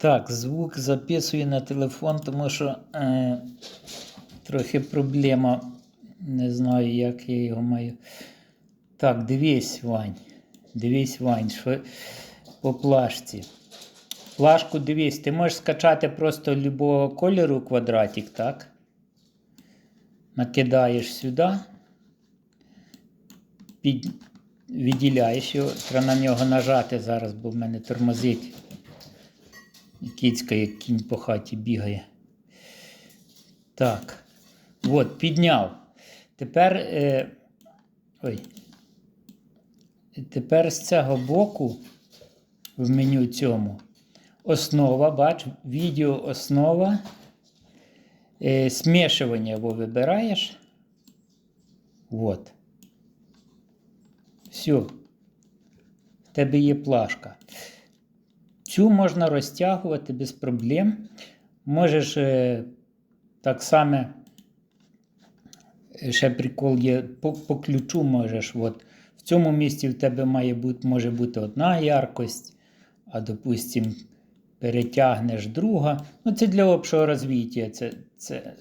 Так, звук записую на телефон, тому що е, трохи проблема. Не знаю, як я його маю. Так, дивись, Вань. Дивись, Вань, що по плашці. Плашку дивись, ти можеш скачати просто любого кольору квадратик, так? Накидаєш сюди, під... відділяєш його, треба на нього нажати зараз, бо в мене тормозить. Кіцька, як кінь по хаті бігає. Так. От, підняв. Тепер. Е, ой. Тепер з цього боку в меню цьому основа, бач, відео основа. Е, смішування його вибираєш. От. Все. В тебе є плашка. Цю можна розтягувати без проблем. Можеш е, так само, е, ще прикол є, по, по ключу можеш. От, в цьому місці в тебе має бути, може бути одна яркость, а допустим, перетягнеш друга. Ну, це для общого розвиття. Це, це,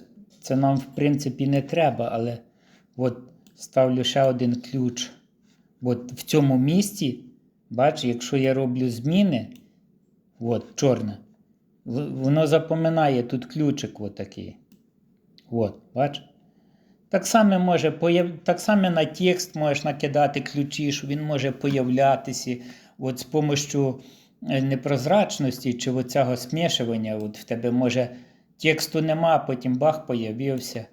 це нам, в принципі, не треба, але от ставлю ще один ключ. От в цьому місці, бач, якщо я роблю зміни. От, чорне. Воно запоминає тут ключик отакий. От, бач? Так само може так само на текст можеш накидати ключі, що він може появлятися от з помощю е, непрозрачності чи оцього смішування. От в тебе може тексту нема, потім бах появився.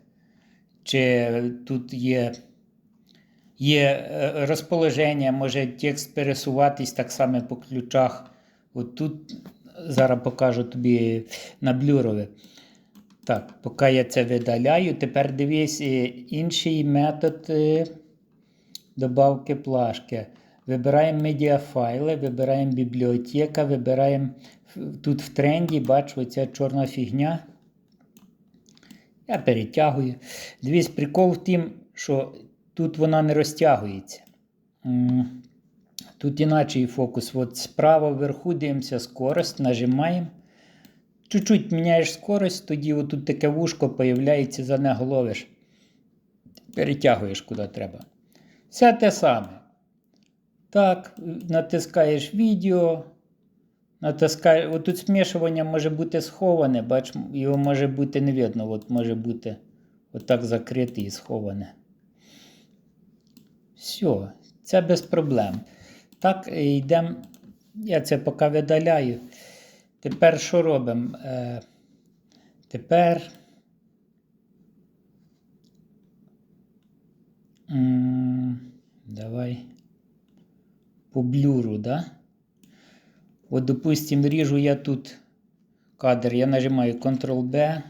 Чи тут є, є е, розположення, може текст пересуватись так само по ключах. От тут зараз покажу тобі на блюрове. Так, поки я це видаляю, тепер дивись е, інший метод е, добавки плашки. Вибираємо медіафайли, вибираємо бібліотека, вибираємо тут в тренді, бачу, оця чорна фігня. Я перетягую. Дивись, прикол в тім, що тут вона не розтягується. Тут іначе фокус. От справа вверху дивимося скорость, нажимаємо. Чуть-чуть міняєш скорость, тоді отут таке вушко появляється, за нього ловиш. Перетягуєш куди треба. Все те саме. Так, натискаєш відео. Натискаєш. Отут смішування може бути сховане, бач, його може бути не видно. От може бути отак закрите і сховане. Все, це без проблем. Так, е, йдемо. Я це поки видаляю. Тепер що робимо? Е, тепер. Давай. По блюру, да? От, допустим, ріжу я тут кадр, я нажимаю Ctrl-B.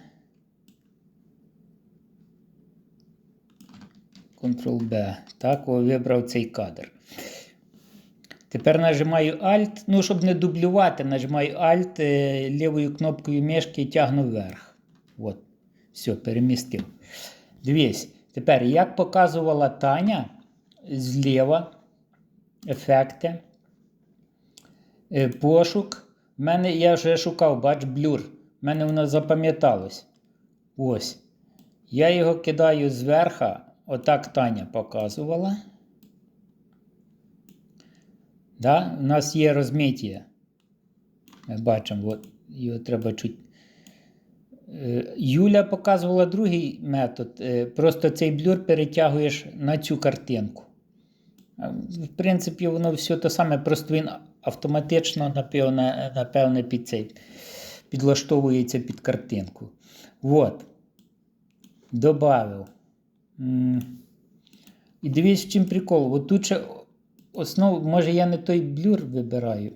Ctrl-B. Так, о, вибрав цей кадр. Тепер нажимаю Alt. Ну, щоб не дублювати, нажимаю Alt е, лівою кнопкою мишки і тягну вверх. От. Все, перемістив. Дивись, тепер, як показувала Таня зліва ефекти, е, пошук. В мене я вже шукав, бач, блюр. В мене воно запам'яталось. Ось. Я його кидаю зверха. Отак Таня показувала. Да? У нас є розмиття. Ми бачимо, от, його треба чуть. Е, Юля показувала другий метод. Е, Просто цей блюр перетягуєш на цю картинку. В принципі, воно все те саме, просто він автоматично, напевне, напевне під цей, підлаштовується під картинку. От. Добавив. І дивись, в чим прикол. От тут ще основ, може я не той блюр вибираю.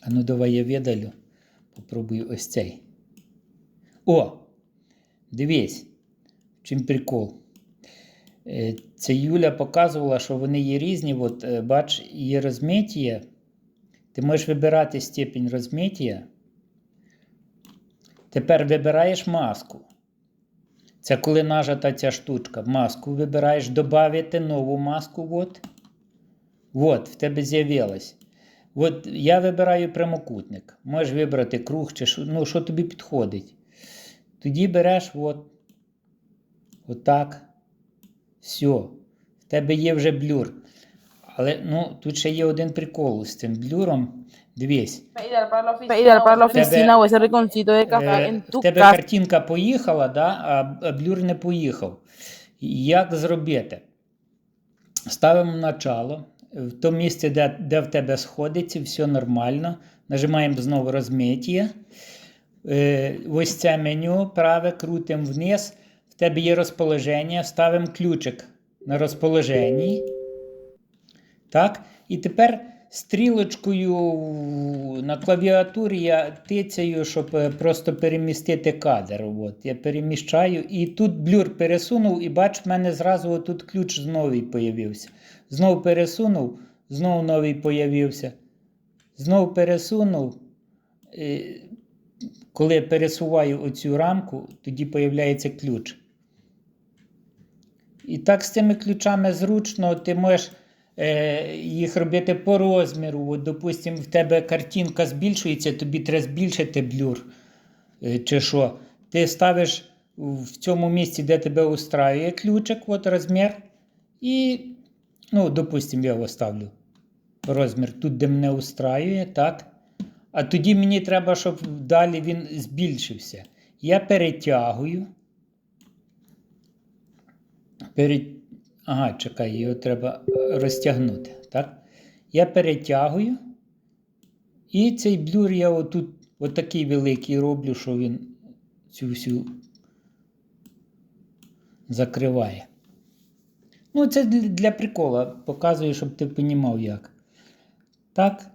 А ну давай я видалю. Попробую ось цей. О! Дивись, в чим прикол. Е, Це Юля показувала, що вони є різні. От, е, бач, є розмиття. Ти можеш вибирати степінь розмиття. Тепер вибираєш маску. Це коли нажата ця штучка. Маску вибираєш, додати нову маску. От. От, в тебе з'явилось. От я вибираю прямокутник. Можеш вибрати круг чи що, ну, що тобі підходить. Тоді береш от, отак. Все. В тебе є вже блюр. Але ну, тут ще є один прикол з цим блюром. Дивись. Е, в тебе картинка поїхала, да, а а блюр не поїхав. Як зробити? Ставимо начало. В тому місці, де, де в тебе сходиться, все нормально. Нажимаємо знову розмиття. Е, ось це меню, праве, крутимо вниз. В тебе є розположення, ставимо ключик на розположенні. Так? І тепер стрілочкою на клавіатурі я тицяю, щоб е, просто перемістити кадр. От. Я переміщаю. І тут блюр пересунув, і бач, в мене зразу тут ключ новий появився. Знову пересунув, знову новий появився. Знову пересунув. Е, Коли я пересуваю оцю рамку, тоді появляється ключ. І так з цими ключами зручно, ти можеш їх робити по розміру. От, допустим, в тебе картинка збільшується, тобі треба збільшити блюр. Е, чи що. Ти ставиш в цьому місці, де тебе устраює ключик, от розмір. І, ну, допустим, я його ставлю. Розмір тут, де мене устраює, так. А тоді мені треба, щоб далі він збільшився. Я перетягую. Пере... Ага, чекай, його треба розтягнути. Так? Я перетягую. І цей блюр я отут отакий великий роблю, що він цю всю закриває. Ну, це для, прикола. Показую, щоб ти розумів, як. Так.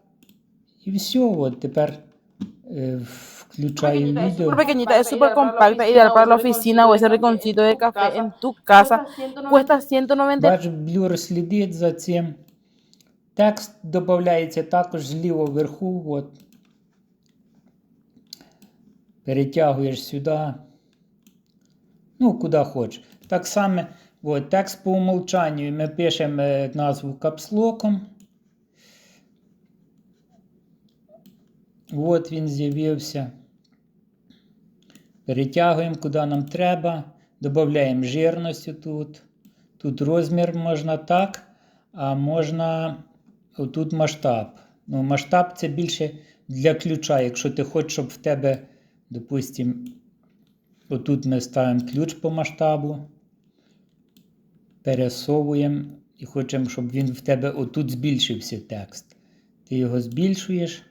І все, от тепер відео. Súper pequeñita, es súper compacta, ideal para la oficina o ese rinconcito de café en tu casa. Cuesta 190 Бач, блюр слідить за цим. Текст додається також зліво вверху. От. Перетягуєш сюди. Ну, куди хочеш. Так само, от, текст по умолчанню ми пишемо е, назву капслоком. От він з'явився. Перетягуємо, куди нам треба. Додаємо жирності тут. Тут розмір можна так, а можна отут масштаб. Ну, масштаб це більше для ключа. Якщо ти хочеш, щоб в тебе, допустимо, отут ми ставимо ключ по масштабу, пересовуємо і хочемо, щоб він в тебе отут збільшився текст. Ти його збільшуєш.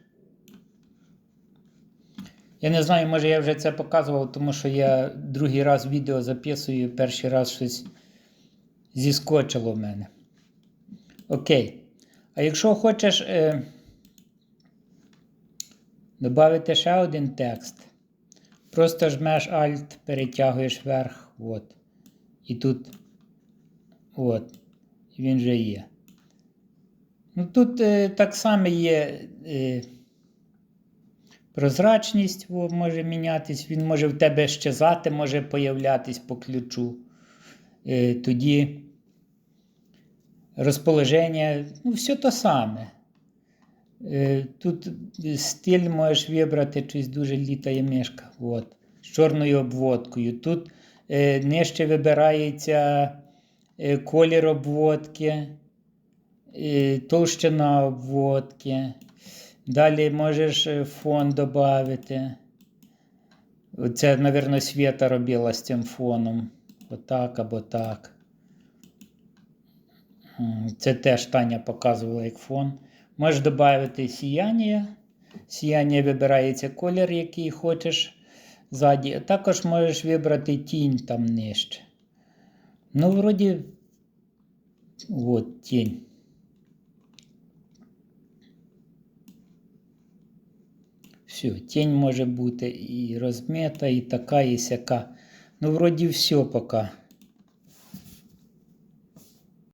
Я не знаю, може я вже це показував, тому що я другий раз відео записую, перший раз щось зіскочило в мене. Окей. А якщо хочеш е, додати ще один текст, просто жмеш Alt, перетягуєш вверх, от. І тут от. Він вже є. Ну, тут е, так само є. Е, Прозрачність може мінятись, він може в тебе щезати, може появлятись по ключу. Е, тоді розположення, ну, все то саме. Е, тут стиль можеш вибрати щось дуже літає мішка. От, з чорною обводкою. Тут е, нижче вибирається колір обводки, товщина обводки. Далі можеш е, фон додати. Це, мабуть, Свята робила з цим фоном. Отак або так. Це теж Таня показувала як фон. Можеш додати сіяння. Сіяння вибирається колір, який хочеш ззаді. Також можеш вибрати тінь там нижче. Ну, вроді, от тінь. Все, тінь може бути і розмета, і така, і сяка. Ну, вроді все поки.